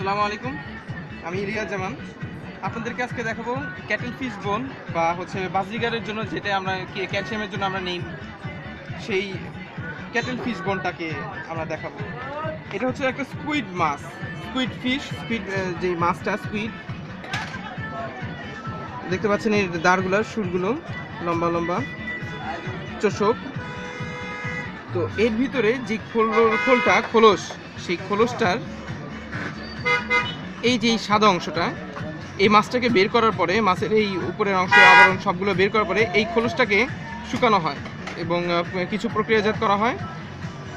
আসসালামু আলাইকুম। আমি ইলিয়াস জামান আপনাদেরকে আজকে দেখাবো ক্যাটেল ফিশ বোন বা হচ্ছে বাজরিগারের জন্য যেটা আমরা ক্যালসিয়ামের জন্য আমরা নেই, সেই ক্যাটেল ফিশ বোনটাকে আমরা দেখাবো। এটা হচ্ছে একটা স্কুইড মাছ স্কুইড ফিশ স্কুইড যে মাছটা স্কুইড দেখতে পাচ্ছেন এই দাঁড়গুলো, সুরগুলো লম্বা লম্বা। চোষক। তো এর ভিতরে যে খোল, খোলটা, খোলস, সেই খোলসটার এই যে সাদা অংশটা, এই মাছটাকে বের করার পরে, মাছের এই উপরের অংশ, আবরণ সবগুলো বের করার পরে এই খোলসটাকে শুকানো হয় এবং কিছু প্রক্রিয়াজাত করা হয়।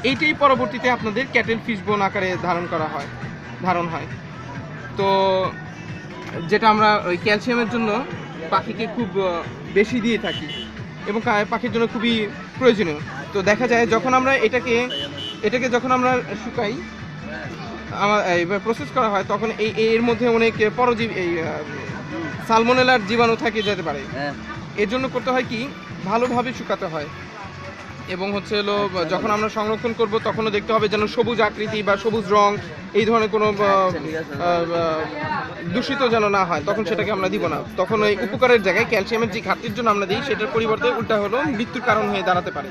এইটাই পরবর্তীতে আপনাদের ক্যাটেল ফিশ বোন আকারে ধারণ করা হয়, ধারণ হয়। তো যেটা আমরা ওই ক্যালসিয়ামের জন্য পাখিকে খুব বেশি দিয়ে থাকি এবং পাখির জন্য খুবই প্রয়োজনীয়। তো দেখা যায় যখন আমরা এটাকে এটাকে যখন আমরা শুকাই আমার প্রসেস করা হয় তখন এই এর মধ্যে অনেক পরজীবী এই সালমোনেলার জীবাণু থাকে যেতে পারে। এর জন্য করতে হয় কি? ভালোভাবে শুকাতে হয়। এবং হচ্ছে হলো যখন আমরা সংরক্ষণ করব তখনও দেখতে হবে যেন সবুজ আকৃতি বা সবুজ রং এই ধরনের কোনো আহ, দূষিত যেন না হয় তখন সেটাকে আমরা দিব না। তখন ওই উপকারের জায়গায় ক্যালসিয়ামের যে ঘাটতির জন্য আমরা দিই সেটার পরিবর্তে উল্টা হলো মৃত্যুর কারণ হয়ে দাঁড়াতে পারে।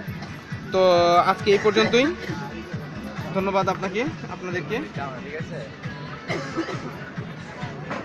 তো আজকে এই পর্যন্তই। ধন্যবাদ আপনাকে আপনাদেরকে।